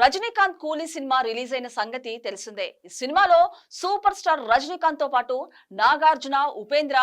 రజనీకాంత్ కూలీ cinema release అయిన సంగతి తెలిసిందే. ఈ సినిమాలో సూపర్ స్టార్ రజనీకాంత్తో పాటు నాగార్జున ఉపేంద్ర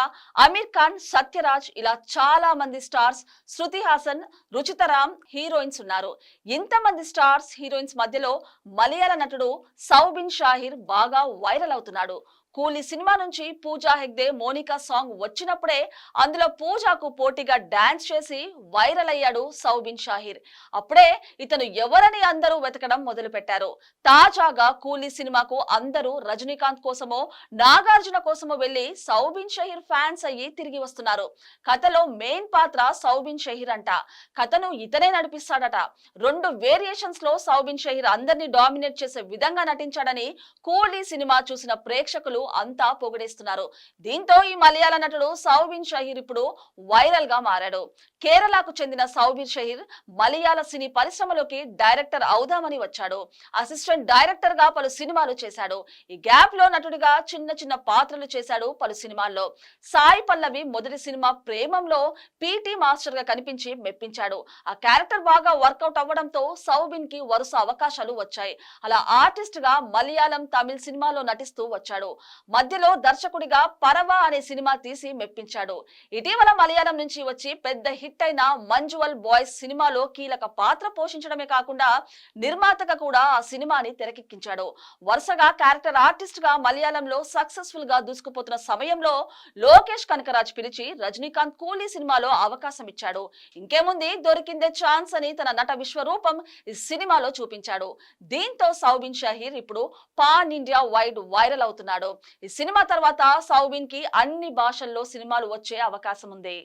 అమీర్ ఖాన్ సత్యరాజ్ ఇలా చాలా మంది స్టార్స్ శృతి హాసన్ రుచితరామ్ హీరోయిన్స్ ఉన్నారు. ఇంతమంది స్టార్స్ హీరోయిన్స్ మధ్యలో మలయాళ నటుడు సౌబిన్ షాహిర్ బాగా వైరల్ అవుతున్నాడు. కూలీ సినిమా నుంచి పూజా హెగ్దే మోనికా సాంగ్ వచ్చినప్పుడే అందులో పూజాకు పోటీగా డాన్స్ చేసి వైరల్ అయ్యాడు సౌబిన్ షాహిర్. అప్పుడే ఇతను ఎవరని అందరూ వెతకడం మొదలు పెట్టారు తాజాగా కూలీ సినిమాకు అందరూ రజనీకాంత్ కోసమో నాగార్జున కోసమో వెళ్ళి సౌబిన్ షహీర్ ఫ్యాన్స్ అయ్యి తిరిగి వస్తున్నారు. కథలో మెయిన్ పాత్ర సౌబిన్ షహీర్ అంట. కథను ఇతనే నడిపిస్తాడట. రెండు వేరియేషన్స్లో సౌబిన్ షహీర్ అందరినీ డామినేట్ చేసే విధంగా నటించాడని కూలీ సినిమా చూసిన ప్రేక్షకులు అంతా పొగిడేస్తున్నారు. దీంతో ఈ మలయాళ నటుడు సౌబిన్ షహీర్ ఇప్పుడు వైరల్గా మారాడు. కేరళకు చెందిన సౌబిన్ షహీర్ మలయాళ సినీ పరిశ్రమలోకి డైరెక్టర్ అవుదామని వచ్చాడు. అసిస్టెంట్ డైరెక్టర్గా పలు సినిమాలు చేశాడు. ఈ గ్యాప్లో నటుడిగా చిన్న చిన్న పాత్రలు చేశాడు పలు సినిమాల్లో. సాయి పల్లవి మొదటి సినిమా ప్రేమంలో పీటీ మాస్టర్గా కనిపించి మెప్పించాడు. ఆ క్యారెక్టర్ బాగా వర్కౌట్ అవ్వడంతో సౌబిన్కి వరుస అవకాశాలు వచ్చాయి. అలా ఆర్టిస్ట్గా మలయాళం తమిళ్ సినిమాలో నటిస్తూ వచ్చాడు. మధ్యలో దర్శకుడిగా పరవ అనే సినిమా తీసి మెప్పించాడు. ఇటీవల మలయాళం నుంచి వచ్చి పెద్ద హిట్ అయిన మంజువల్ బాయ్స్ సినిమాలో కీలక పాత్ర పోషించడమే కాకుండా నిర్మాతగా కూడా ఆ సినిమాని తెరకెక్కించాడు. వరుసగా క్యారెక్టర్ ఆర్టిస్ట్గా మలయాళంలో సక్సెస్ఫుల్గా దూసుకుపోతున్న సమయంలో లోకేష్ కనకరాజ్ పిలిచి రజనీకాంత్ కూలీ సినిమాలో అవకాశం ఇచ్చాడు. ఇంకేముంది? దొరికిందే ఛాన్స్ అని తన నట విశ్వరూపం ఈ సినిమాలో చూపించాడు. దీంతో సౌబిన్ షహీర్ ఇప్పుడు పాన్ ఇండియా వైడ్ వైరల్ అవుతున్నాడు. ఈ సినిమా తర్వాత సౌబిన్కి అన్ని భాషల్లో సినిమాలు వచ్చే అవకాశం ఉంది.